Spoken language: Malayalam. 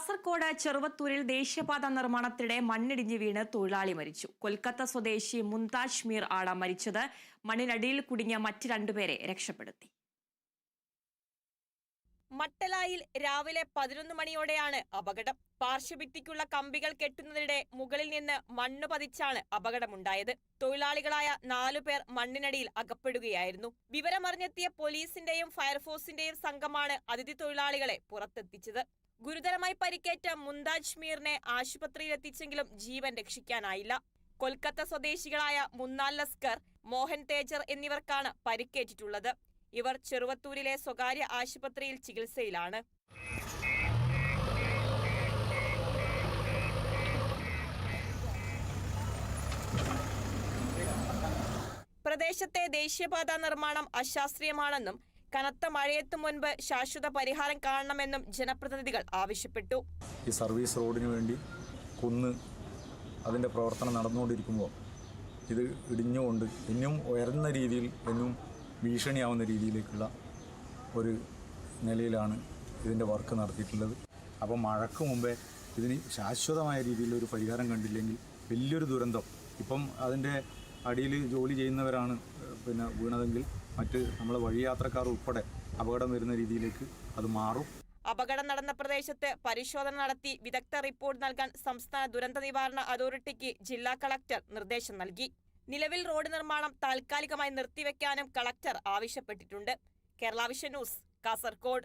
കാസർകോട് ചെറുവത്തൂരിൽ ദേശീയപാത നിർമ്മാണത്തിനിടെ മണ്ണിടിഞ്ഞ് വീണ് തൊഴിലാളി മരിച്ചു. കൊൽക്കത്ത സ്വദേശി മുംതാജ് മീർ ആണ് മരിച്ചത് മണ്ണിനടിയിൽ കുടുങ്ങിയ മറ്റ് രണ്ടുപേരെ രക്ഷപ്പെടുത്തി. മട്ടലായിൽ രാവിലെ പതിനൊന്ന് മണിയോടെയാണ് അപകടം. പാർശ്വഭിത്തിക്കുള്ള കമ്പികൾ കെട്ടുന്നതിനിടെ മുകളിൽ നിന്ന് മണ്ണ് പതിച്ചാണ് അപകടമുണ്ടായത്. തൊഴിലാളികളായ നാലുപേർ മണ്ണിനടിയിൽ അകപ്പെടുകയായിരുന്നു. വിവരമറിഞ്ഞെത്തിയ പോലീസിന്റെയും ഫയർഫോഴ്സിന്റെയും സംഘമാണ് അതിഥി തൊഴിലാളികളെ പുറത്തെത്തിച്ചത്. ഗുരുതരമായി പരിക്കേറ്റ മുന്താജ് മീറിനെ ആശുപത്രിയിലെത്തിച്ചെങ്കിലും ജീവൻ രക്ഷിക്കാനായില്ല. കൊൽക്കത്ത സ്വദേശികളായ മുന്നാൽ ലസ്കർ മോഹൻ തേജർ എന്നിവർക്കാണ് പരിക്കേറ്റിട്ടുള്ളത്. ഇവർ ചെറുവത്തൂരിലെ സ്വകാര്യ ആശുപത്രിയിൽ ചികിത്സയിലാണ്. പ്രദേശത്തെ ദേശീയപാത നിർമ്മാണം അശാസ്ത്രീയമാണെന്നും കനത്ത മഴയെത്തു മുൻപ് ശാശ്വത പരിഹാരം കാണണമെന്നും ജനപ്രതിനിധികൾ ആവശ്യപ്പെട്ടു. ഈ സർവീസ് റോഡിന് വേണ്ടി കുന്ന് അതിന്റെ പ്രവർത്തനം നടന്നുകൊണ്ടിരിക്കുമ്പോൾ ഇത് ഇടിഞ്ഞുകൊണ്ട് ഇനിയും ഉയർന്ന രീതിയിൽ ഇനിയും ഭീഷണിയാവുന്ന രീതിയിലേക്കുള്ള ഒരു നിലയിലാണ് ഇതിന്റെ വർക്ക് നടത്തിയിട്ടുള്ളത്. അപ്പോൾ മഴക്ക് മുമ്പേ ഇതിന് ശാശ്വതമായ രീതിയിലൊരു പരിഹാരം കണ്ടില്ലെങ്കിൽ വലിയൊരു ദുരന്തം. ഇപ്പം അതിന്റെ അടിയിൽ ജോലി ചെയ്യുന്നവരാണ് പിന്നെ വീണതെങ്കിൽ മറ്റ് നമ്മളെ വഴിയാത്രക്കാർ ഉൾപ്പെടെ അപകടം വരുന്ന രീതിയിലേക്ക് അത് മാറും. അപകടം നടന്ന പ്രദേശത്ത് പരിശോധന നടത്തി വിദഗ്ധ റിപ്പോർട്ട് നൽകാൻ സംസ്ഥാന ദുരന്ത നിവാരണ അതോറിറ്റിക്ക് ജില്ലാ കളക്ടർ നിർദ്ദേശം നൽകി. നിലവിൽ റോഡ് നിർമ്മാണം താൽക്കാലികമായി നിർത്തിവെക്കാനും കളക്ടർ ആവശ്യപ്പെട്ടിട്ടുണ്ട്. Kerala vision news Kasaragod.